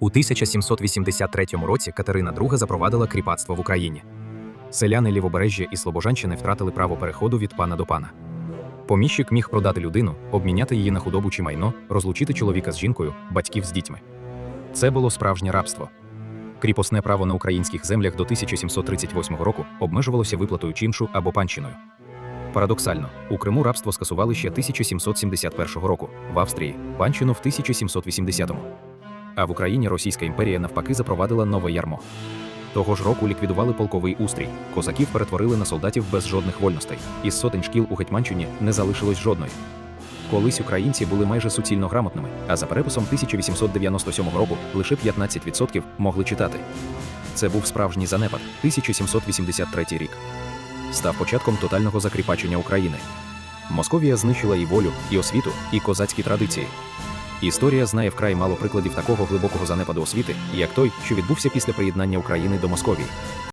У 1783 році Катерина II запровадила кріпацтво в Україні. Селяни Лівобережжя і Слобожанщини втратили право переходу від пана до пана. Поміщик міг продати людину, обміняти її на худобу чи майно, розлучити чоловіка з жінкою, батьків з дітьми. Це було справжнє рабство. Кріпосне право на українських землях до 1738 року обмежувалося виплатою чимшу або панщиною. Парадоксально, у Криму рабство скасували ще 1771 року, в Австрії панщину в 1780-му. А в Україні Російська імперія навпаки запровадила нове ярмо. Того ж року ліквідували полковий устрій, козаків перетворили на солдатів без жодних вольностей. Із сотень шкіл у Гетьманщині не залишилось жодної. Колись українці були майже суцільно грамотними, а за переписом 1897 року лише 15% могли читати. Це був справжній занепад 1783 рік. Став початком тотального закріпачення України. Московія знищила і волю, і освіту, і козацькі традиції. Історія знає вкрай мало прикладів такого глибокого занепаду освіти, як той, що відбувся після приєднання України до Московії.